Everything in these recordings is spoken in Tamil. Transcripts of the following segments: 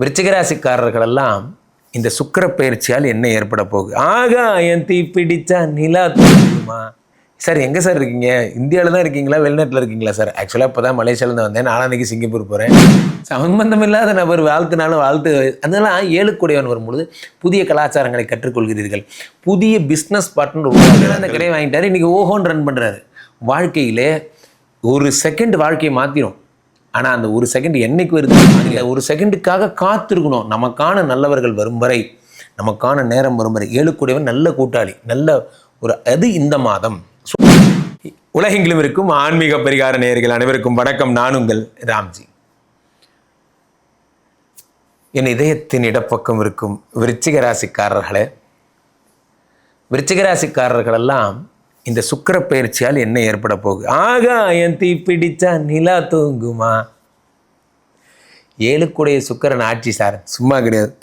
விருச்சிகராசிக்காரர்களெல்லாம் இந்த சுக்கிர பயிற்சியால் என்ன ஏற்பட போகுது. ஆகாயம் தீ பிடிச்சா நிலா தூங்குமா சார் எங்கே சார் இருக்கீங்க? இந்தியாவில் தான் இருக்கீங்களா? வெளிநாட்டில் இருக்கீங்களா சார்? ஆக்சுவலாக இப்போ தான் மலேசியாவிலேருந்து வந்தேன். நாளாந்தைக்கு சிங்கப்பூர் போகிறேன் சம்பந்தம் இல்லாத நபர் வாழ்த்துனாலும் வாழ்த்து. அதெல்லாம் ஏழுக்குடையவன் வரும்பொழுது புதிய கலாச்சாரங்களை கற்றுக்கொள்கிறீர்கள். புதிய பிஸ்னஸ் பார்ட்னர் உருவாக்குறாரு அந்த கடையை வாங்கிட்டார். இன்றைக்கி ஓஹோன்னு ரன் பண்ணுறாரு வாழ்க்கையிலே ஒரு செகண்ட் வாழ்க்கையை மாற்றிடும் ஆனால் அந்த ஒரு செகண்ட் என்னைக்கு வருது அந்த ஒரு செகண்டுக்காக காத்திருக்கணும். நமக்கான நல்லவர்கள் வரும் வரை நமக்கான நேரம் வரும் வரை ஏழுக்குடையவன் நல்ல கூட்டாளி நல்ல ஒரு அது இந்த மாதம். உலகெங்கிலும் இருக்கும் ஆன்மீக பரிகார நேயர்கள் அனைவருக்கும் வணக்கம். நான் உங்கள் ராம்ஜி. என் இதயத்தின் இடப்பக்கம் இருக்கும் விருச்சிக ராசிக்காரர்களே விருச்சிக ராசிக்காரர்களெல்லாம் இந்த சுக்கிர பயிற்சியால் என்ன ஏற்பட போகுது ஆகா என் தீ பிடிச்சா நிலா தூங்குமா? ஏழுக்குடைய சுக்கரன் ஆட்சி சார். சும்மா கிடையாது.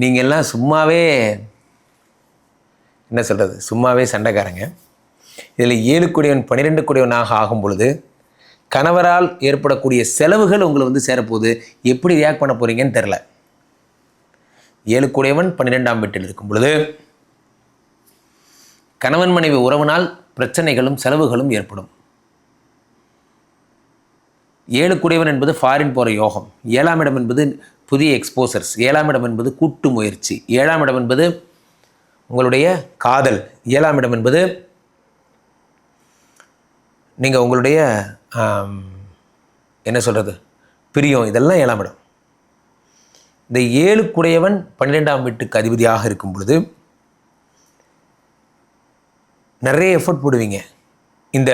நீங்கள்லாம் சும்மாவே என்ன சொல்கிறது சும்மாவே சண்டைக்காரங்க. இதில் ஏழுக்குடையவன் பன்னிரெண்டு குடையவனாக ஆகும் பொழுது கணவரால் ஏற்படக்கூடிய செலவுகள் உங்களை வந்து சேரப்போகுது. எப்படி ரியாக்ட் பண்ண போகிறீங்கன்னு தெரில ஏழுக்குடையவன் பன்னிரெண்டாம் வீட்டில் இருக்கும் பொழுது கணவன் மனைவி உறவினால் பிரச்சனைகளும் செலவுகளும் ஏற்படும். ஏழு குடைவன் என்பது ஃபாரின் போகிற யோகம். ஏழாம் இடம் என்பது புதிய எக்ஸ்போசர்ஸ் ஏழாம் இடம் என்பது கூட்டு முயற்சி. ஏழாம் இடம் என்பது உங்களுடைய காதல். ஏழாம் இடம் என்பது நீங்கள் உங்களுடைய என்ன சொல்கிறது பிரியம். இதெல்லாம் ஏழாம் இடம். இந்த ஏழு குடையவன் பன்னிரெண்டாம் வீட்டுக்கு அதிபதியாக இருக்கும் பொழுது நிறைய எஃபர்ட் போடுவீங்க. இந்த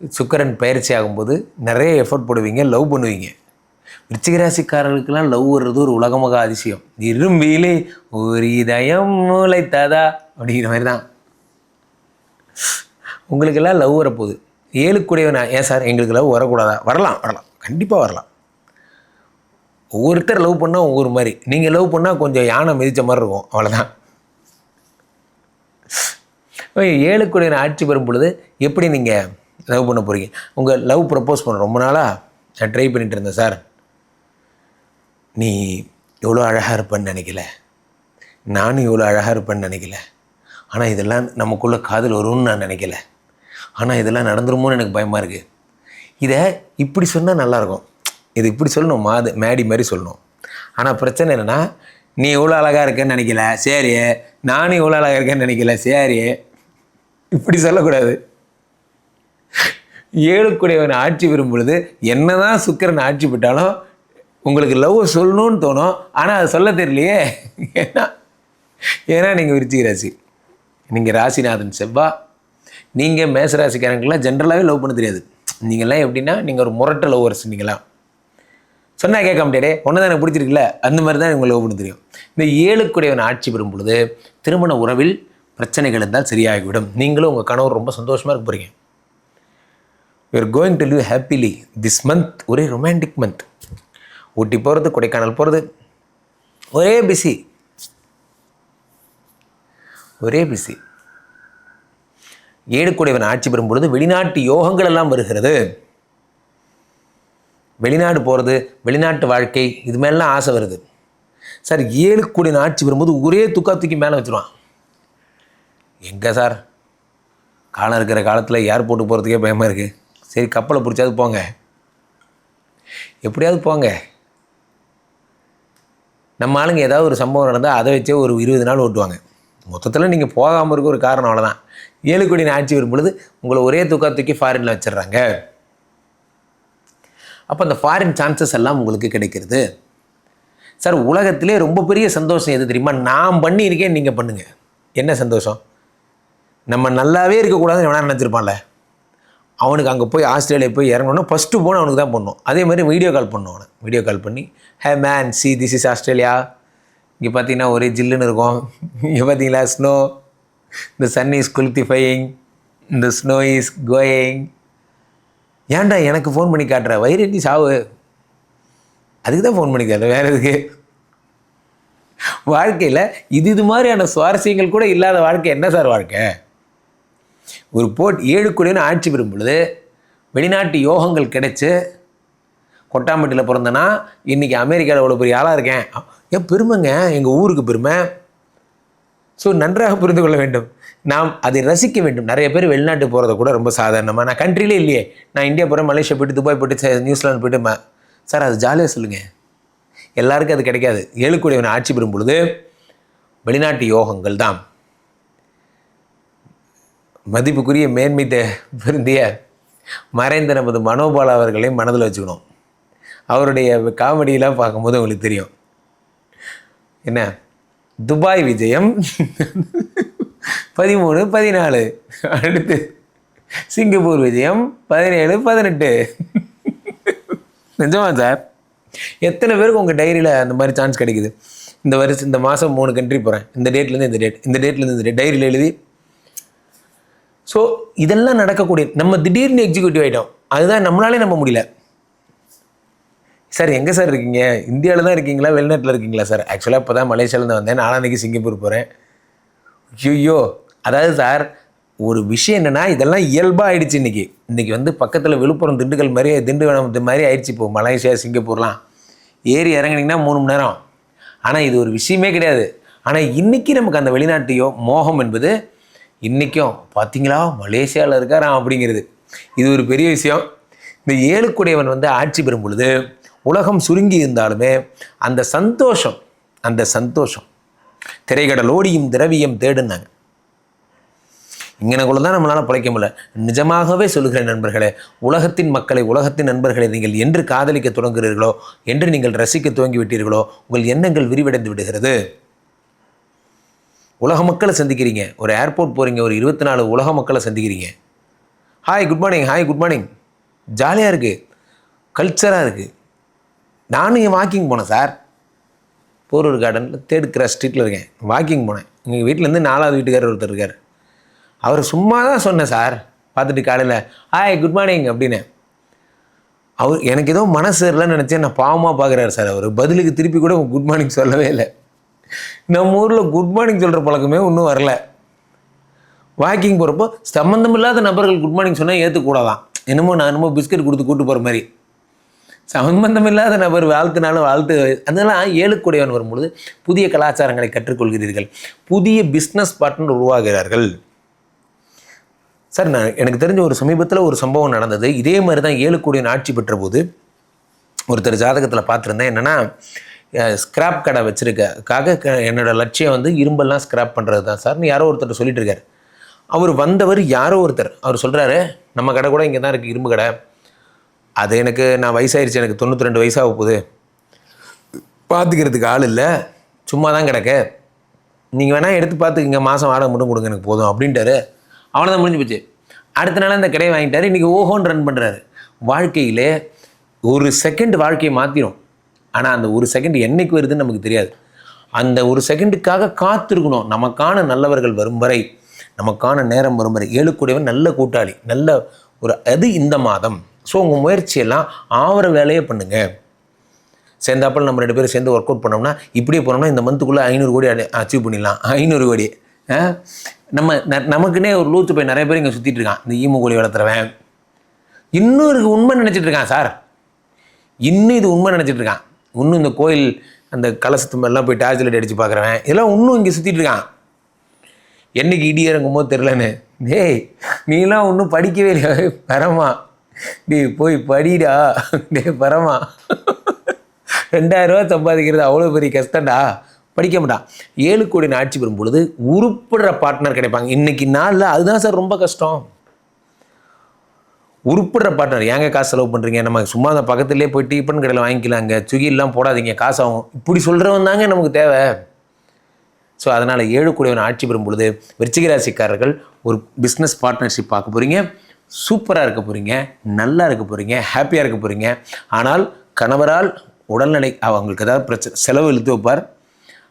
சுக்கரன் பயிற்சி ஆகும்போது நிறைய எஃபர்ட் போடுவீங்க லவ் பண்ணுவீங்க. விருச்சிகராசிக்காரர்களுக்கெல்லாம் லவ் வர்றது ஒரு உலகமாக அதிசயம். இரும்பிலே ஒரு இதயம் மூளைத்ததா அப்படிங்கிற மாதிரி தான் உங்களுக்கெல்லாம் லவ் வரப்போகுது. ஏழுக்குடையவன்? ஏன் சார்? எங்களுக்கு லவ் வரக்கூடாதா? வரலாம் வரலாம். கண்டிப்பாக வரலாம். ஒவ்வொருத்தர் லவ் பண்ணால் ஒவ்வொரு மாதிரி. நீங்கள் லவ் பண்ணால் கொஞ்சம் யானை மிதித்த மாதிரி இருக்கும். அவ்வளோதான் ஏழுக்குடையவன் ஆட்சி பெறும் பொழுது எப்படி நீங்கள் லவ் பண்ண போகிறீங்க உங்கள் லவ் ப்ரப்போஸ் பண்ண ரொம்ப நாளாக நான் ட்ரை பண்ணிகிட்டு இருந்தேன் சார். நீ எவ்வளோ அழகாக இருப்பேன்னு நினைக்கல. நானும் இவ்வளோ அழகாக இருப்பேன்னு நினைக்கல. ஆனால் இதெல்லாம் நமக்குள்ளே காதல் வரும்னு நான் நினைக்கல. ஆனால் இதெல்லாம் நடந்துருமோன்னு எனக்கு பயமாக இருக்குது இதை இப்படி சொன்னால் நல்லாயிருக்கும் இது இப்படி சொல்லணும் மாது மேடி மாதிரி சொல்லணும். ஆனால் பிரச்சனை என்னென்னா நீ இவ்வளோ அழகாக இருக்கேன்னு நினைக்கல. சரி நானும் இவ்வளோ அழகாக இருக்கேன்னு நினைக்கல. சரி இப்படி சொல்லக்கூடாது. ஏழுக்குடையவன் ஆட்சி பெறும் பொழுது என்னதான் சுக்கிரன் ஆட்சி பெற்றாலும் உங்களுக்கு லவ் சொல்லணும்னு தோணும். ஆனால் அது சொல்ல தெரியலையே. ஏன்னா ஏன்னா நீங்கள் விருச்சிக ராசி. நீங்கள் ராசிநாதன் செவ்வா. நீங்கள் மேச ராசிக்காரங்களுக்குலாம் ஜென்ரலாகவே லவ் பண்ண தெரியாது. நீங்கள்லாம் எப்படின்னா நீங்கள் ஒரு முரட்ட லவ்வர்ஸ் நீங்களாம் சொன்னால் கேட்க முடியாதே ஒன்று தான் எனக்கு பிடிச்சிருக்குல்ல. அந்த மாதிரி தான் உங்களுக்கு லவ் பண்ண தெரியும். இந்த ஏழுக்குடையவன் ஆட்சி பெறும் பொழுது திருமண உறவில் பிரச்சனைகள் இருந்தால் சரியாகிவிடும். நீங்களும் உங்கள் கணவர் ரொம்ப சந்தோஷமாக இருக்க போகிறீங்க you're going to live happily this month ஒரே ரொமான்டிக் மந்த் ஊட்டி போகிறது கொடைக்கானல் போகிறது ஒரே பிஸி ஒரே பிஸி ஏழுக்குடையவன் ஆட்சி பெறும் பொழுது வெளிநாட்டு யோகங்கள் எல்லாம் வருகிறது. வெளிநாடு போகிறது வெளிநாட்டு வாழ்க்கை இது மேலாம் ஆசை வருது. சார் ஏழுக்குடையவன் ஆட்சி வரும்போது ஒரே துக்கா தூக்கி மேலே வச்சுருவான். எங்கே சார்? காலம் இருக்கிற காலத்தில் ஏர்போர்ட்டு போகிறதுக்கே பயமாக இருக்குது சரி கப்பலை பிடிச்சாது போங்க. எப்படியாவது போங்க. நம்ம ஆளுங்க ஏதாவது ஒரு சம்பவம் நடந்தால் அதை வச்சே ஒரு இருபது நாள் ஓட்டுவாங்க. மொத்தத்தில் நீங்கள் போகாமல் இருக்க ஒரு காரணம் அவ்வளோதான் ஏழு கோடி ஆட்சி வரும் பொழுது உங்களை ஒரே தூக்கா தூக்கி ஃபாரினில் வச்சிடுறாங்க. அப்போ அந்த ஃபாரின் சான்சஸ் எல்லாம் உங்களுக்கு கிடைக்கிறது. சார் உலகத்திலே ரொம்ப பெரிய சந்தோஷம் எது தெரியுமா? நான் பண்ணியிருக்கேன் நீங்கள் பண்ணுங்கள் என்ன சந்தோஷம்? நம்ம நல்லாவே இருக்கக்கூடாதுன்னு எவனா நினச்சிருப்பான்ல? அவனுக்கு அங்கே போய் ஆஸ்திரேலியா போய் இறங்கணும்னா ஃபஸ்ட்டு போன அவனுக்கு தான் பண்ணும் அதே மாதிரி வீடியோ கால் பண்ணும் அவனை. வீடியோ கால் பண்ணி hey man see this is Australia இங்கே பார்த்தீங்கன்னா ஒரே ஜில்லுன்னு இருக்கும். இங்கே பார்த்தீங்களா ஸ்னோ இந்த சன் இஸ் குளித்திஃபையிங் இந்த ஸ்னோ இஸ் கோயிங் ஏன்டா எனக்கு ஃபோன் பண்ணி காட்டுற? வயிறு சாவு. அதுக்கு தான் ஃபோன் பண்ணி காட்டுற வேறு எதுக்கு? வாழ்க்கையில் இது இது மாதிரியான சுவாரஸ்யங்கள் கூட இல்லாத வாழ்க்கை. என்ன சார் வாழ்க்கை? ஒரு போட் ஏழு கோடின்னு ஆட்சி பெறும் பொழுது வெளிநாட்டு யோகங்கள் கிடைச்சி கொட்டாம்பட்டியில் பிறந்தனா இன்றைக்கி அமெரிக்காவில் அவ்வளோ பெரிய ஆளாக இருக்கேன். ஏன் பெருமைங்க எங்கள் ஊருக்கு பெருமை. ஸோ நன்றாக புரிந்து கொள்ள வேண்டும். நாம் அதை ரசிக்க வேண்டும். நிறைய பேர் வெளிநாட்டு போகிறத கூட ரொம்ப சாதாரணமாக நான் கண்ட்ரிலே இல்லையே. நான் இந்தியா போகிறேன் மலேசியா போய்ட்டு துபாய் போயிட்டு ச- நியூசிலாந்து போயிட்டு சார் அது ஜாலியாக சொல்லுங்கள் எல்லாருக்கும் அது கிடைக்காது. ஏழுக்கூடியவன் ஆட்சி பெறும் பொழுது வெளிநாட்டு யோகங்கள் தான். மதிப்புக்குரிய மேன்மை தே- பொருந்திய மறைந்த நமது மனோபாலா அவர்களையும் மனதில் வச்சுக்கணும். அவருடைய காமெடியெலாம் பார்க்கும்போது உங்களுக்கு தெரியும். என்ன? துபாய் விஜயம். பதிமூணு பதினாலு. அடுத்து சிங்கப்பூர் விஜயம். பதினேழு பதினெட்டு. நிஜமா சார்? எத்தனை பேருக்கு உங்கள் டைரியில் அந்த மாதிரி சான்ஸ் கிடைக்குது? இந்த வருஷம் இந்த மாதம் மூணு கண்ட்ரி போகிறேன் இந்த டேட்லேருந்து இந்த டேட் இந்த டேட்லேருந்து இந்த டேட் டைரியில் எழுதி ஸோ இதெல்லாம் நடக்கக்கூடிய நம்ம திடீர்னு எக்ஸிக்யூட்டிவ் ஆகிட்டோம் அதுதான் நம்மளாலே நம்ப முடியல. சார் எங்கே சார் இருக்கீங்க? இந்தியாவில் தான் இருக்கீங்களா? வெளிநாட்டில் இருக்கீங்களா சார்? ஆக்சுவலாக இப்போ தான் மலேசியாவிலேருந்து வந்தேன். நாலாந்தேக்கு சிங்கப்பூர் போகிறேன் ஐயோ அதாவது சார் ஒரு விஷயம் என்னென்னா இதெல்லாம் இயல்பாக ஆயிடுச்சு இன்றைக்கி இன்றைக்கி வந்து பக்கத்தில் விழுப்புரம் திண்டுக்கல் மாதிரி திண்டுவனம் மாதிரி ஆயிடுச்சு இப்போ மலேசியா சிங்கப்பூர்லாம். ஏறி இறங்கினீங்கன்னா மூணு மணி நேரம். ஆனால் இது ஒரு விஷயமே கிடையாது. ஆனால் இன்றைக்கி நமக்கு அந்த வெளிநாட்டையோ மோகம் என்பது இன்றைக்கும் பார்த்தீங்களா மலேசியாவில் இருக்காராம் அப்படிங்கிறது. இது ஒரு பெரிய விஷயம். இந்த ஏழுக்குடையவன் வந்து ஆட்சி பெறும் பொழுது உலகம் சுருங்கி இருந்தாலுமே அந்த சந்தோஷம் அந்த சந்தோஷம் திரைக்கடலோடியும் திரவியம் தேடுனாங்க. இங்கனக்குள்ள தான் நம்மளால் பிழைக்க முடியல. நிஜமாகவே சொல்லுகிறேன் நண்பர்களே உலகத்தின் மக்களை உலகத்தின் நண்பர்களை நீங்கள் என்று காதலிக்க தொடங்குகிறீர்களோ என்று நீங்கள் ரசிக்க துவங்கி விட்டீர்களோ உங்கள் எண்ணங்கள் விரிவடைந்து விடுகிறது. உலக மக்களை சந்திக்கிறீங்க. ஒரு ஏர்போர்ட் போகிறீங்க ஒரு இருபத்தி நாலு உலக மக்களை சந்திக்கிறீங்க. Hi good morning hi good morning ஜாலியாக இருக்குது கல்ச்சராக இருக்குது நானும் என் வாக்கிங் போனேன் சார் போரூர் கார்டனில் தேர்ட் கிராஸ் ஸ்ட்ரீட்டில் இருக்கேன். வாக்கிங் போனேன். எங்கள் வீட்டிலேருந்து நாலாவது வீட்டுக்காரர் ஒருத்தர் இருக்கார். அவர் சும்மா தான் சொன்னேன் சார் பார்த்துட்டு காலையில் ஹாய் குட் மார்னிங் அப்படின்னு. அவர் எனக்கு ஏதோ மனசு இல்லைன்னு நினச்சேன் நான் பாவமாக பார்க்குறாரு சார் அவர் பதிலுக்கு திருப்பி கூட குட் மார்னிங் சொல்லவே இல்லை. நம்ம ஊரில் குட் மார்னிங் சொல்கிற பழக்கமே இன்னும் வரல. வாக்கிங் போகிறப்போ சம்மந்தமில்லாத நபர்கள் குட் மார்னிங் சொன்னால் ஏற்றுக்கூடாதான் என்னமோ நான் என்னமோ பிஸ்கட் கொடுத்து கூட்டு போகிற மாதிரி. சம்பந்தமில்லாத நபர் வாழ்த்துனாலும் வாழ்த்து. அதெல்லாம் ஏழுக்குடையவன் வரும்பொழுது புதிய கலாச்சாரங்களை கற்றுக்கொள்கிறீர்கள். புதிய பிஸ்னஸ் பார்ட்னர் உருவாகிறார்கள். சார் நான் எனக்கு தெரிஞ்ச ஒரு சமீபத்தில் ஒரு சம்பவம் நடந்தது. இதே மாதிரி தான் ஏழுக்குடையவன் ஆட்சி பெற்ற போது ஒருத்தர் ஜாதகத்தில் பார்த்துருந்தேன். என்னென்னா ஸ்கிராப் கடை வச்சுருக்காக என்னோடய லட்சியம் வந்து இரும்பெல்லாம் ஸ்கிராப் பண்ணுறது தான் சார்னு யாரோ ஒருத்தர் சொல்லிட்டு இருக்காரு அவர் வந்தவர் யாரோ ஒருத்தர். அவர் சொல்கிறாரு நம்ம கடை கூட இங்கே தான் இருக்குது இரும்பு கடை. அது எனக்கு நான் வயசாயிருச்சு எனக்கு தொண்ணூற்றி ரெண்டு வயசாக போகுது. பார்த்துக்கிறதுக்கு ஆள் இல்லை. சும்மா தான் கிடக்க. நீங்கள் வேணால் எடுத்து பார்த்துக்கிங்க மாதம் வாடகை மட்டும் கொடுங்க எனக்கு போதும் அப்படின்ட்டாரு. அவனை தான் முடிஞ்சு போச்சு. அடுத்த நாள் அந்த கடையை வாங்கிட்டார். இன்றைக்கி ஓஹோன்னு ரன் பண்ணுறாரு வாழ்க்கையிலே ஒரு செகண்ட் வாழ்க்கையை மாற்றிடும் ஆனால் அந்த ஒரு செகண்ட் என்னைக்கு வருதுன்னு நமக்கு தெரியாது. அந்த ஒரு செகண்டுக்காக காத்திருக்கணும். நமக்கான நல்லவர்கள் வரும் வரை நமக்கான நேரம் வரும் வரை ஏழுக்குடையவன் நல்ல கூட்டாளி நல்ல ஒரு அது இந்த மாதம். ஸோ உங்கள் முயற்சியெல்லாம் ஆவற வேலையை பண்ணுங்கள் சேர்ந்தாப்பில் நம்ம ரெண்டு பேரும் சேர்ந்து ஒர்க் அவுட் பண்ணோம்னா இப்படியே போனோம்னா இந்த மந்த்துக்குள்ளே ஐநூறு கோடி அச்சீவ் பண்ணிடலாம். ஐநூறு கோடி. ஆ? நம்ம ந- நமக்குன்னே ஒரு லூத்து போய் நிறைய பேர் இங்கே சுற்றிட்டு இருக்கான். இந்த ஈமு கோழி வளர்த்துறவன். இன்னும் இருக்கு உண்மை நினச்சிட்டு இருக்கான் சார். இன்னும் இது உண்மை நினச்சிட்டு இருக்கான். இன்னும் இந்த கோயில் அந்த கலசத்து மேலாம் போய் டார்ச் லைட் அடித்து பார்க்குறவன் இதெல்லாம் இன்னும் இங்கே சுற்றிட்டு இருக்கான். என்னைக்கு இடி இறங்கும் போது தெரிலன்னு டேய் நீலாம் ஒன்றும் படிக்கவே இல்லையா? பரமா. டேய் போய் படிடா. டே பரமா. ரெண்டாயிரரூவா சம்பாதிக்கிறது அவ்வளோ பெரிய கஷ்டம்டா. படிக்க மாட்டான். ஏழு கோடி ஆட்சி பெறும் பொழுது உருப்படுற பார்ட்னர் கிடைப்பாங்க. இன்னைக்கு நாளில் அதுதான் சார் ரொம்ப கஷ்டம். உருப்பிடுற பார்ட்னர் ஏங்க காசு செலவு பண்ணுறீங்க நம்ம சும்மா அந்த பக்கத்துலேயே போய் டீப்பன் கடையில் வாங்கிக்கலாங்க. சுகிலாம் போடாதீங்க. காசு ஆகும் இப்படி சொல்கிறவன் தாங்க நமக்கு தேவை. ஸோ அதனால் ஏழு கூடியவன் ஆட்சி பெறும் பொழுது விருச்சிகராசிக்காரர்கள் ஒரு பிஸ்னஸ் பார்ட்னர்ஷிப் பார்க்க போகிறீங்க சூப்பராக இருக்க போகிறீங்க நல்லா இருக்க போகிறீங்க ஹாப்பியாக இருக்க போகிறீங்க ஆனால் கணவரால் உடல்நிலை அவங்களுக்கு ஏதாவது பிரச்சனை செலவு இழுத்து வைப்பார்.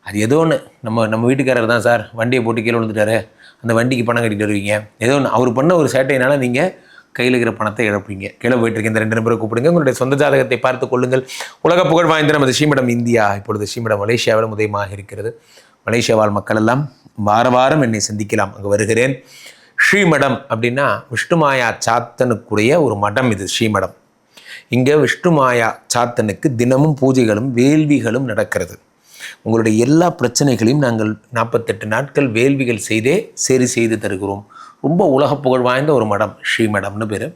அது ஏதோ ஒன்று நம்ம நம்ம வீட்டுக்காரர் தான் சார். வண்டியை போட்டு கீழே விழுந்துட்டாரு. அந்த வண்டிக்கு பணம் கட்டிட்டு வருவீங்க. ஏதோ ஒன்று அவர் பண்ண ஒரு சேட்டையினால நீங்கள் கையில் இருக்கிற பணத்தை இழப்பீங்க. கீழே போயிட்டு இருக்க இந்த ரெண்டு நம்பரை கூப்பிடுங்க. உங்களுடைய சொந்த ஜாதகத்தை பார்த்து கொள்ளுங்கள். உலக புகழ் வாய்ந்த நமது ஸ்ரீமடம் இந்தியா. இப்பொழுது ஸ்ரீமடம் மலேசியாவில் உதயமாக இருக்கிறது. மலேசியா வாழ் மக்கள் எல்லாம் வார வாரம் என்னை சந்திக்கலாம். அங்கே வருகிறேன். ஸ்ரீமடம் அப்படின்னா விஷ்ணுமாயா சாத்தனுக்குரிய ஒரு மடம் இது ஸ்ரீமடம். இங்கே விஷ்ணுமாயா சாத்தனுக்கு தினமும் பூஜைகளும் வேள்விகளும் நடக்கிறது. உங்களுடைய எல்லா பிரச்சனைகளையும் நாங்கள் நாற்பத்தெட்டு நாட்கள் வேள்விகள் செய்தே சரி செய்து தருகிறோம். ரொம்ப உலக புகழ் வாய்ந்த ஒரு மடம் ஸ்ரீ மடம்னு பேர்.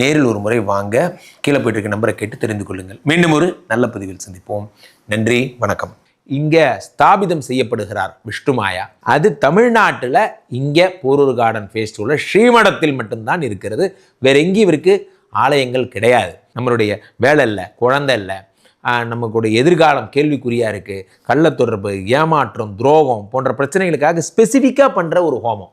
நேரில் ஒரு முறை வாங்க. கீழே போயிட்டு இருக்க நம்பரை கேட்டு தெரிந்து கொள்ளுங்கள். மீண்டும் ஒரு நல்ல பதிவில் சந்திப்போம். நன்றி வணக்கம். இங்கே ஸ்தாபிதம் செய்யப்படுகிறார் விஷ்ணுமாயா அது தமிழ்நாட்டில் இங்கே போரூர் கார்டன் ஃபேஸ்டிவலில் ஸ்ரீமடத்தில் மட்டும்தான் இருக்கிறது. வேற எங்கேயும் இவருக்கு ஆலயங்கள் கிடையாது. நம்மளுடைய வேலை இல்லை குழந்தை இல்லை. நமக்குடைய எதிர்காலம் கேள்விக்குறியாக இருக்குது கள்ள தொடர்பு ஏமாற்றம் துரோகம் போன்ற பிரச்சனைகளுக்காக ஸ்பெசிஃபிக்காக பண்ணுற ஒரு ஹோமம்.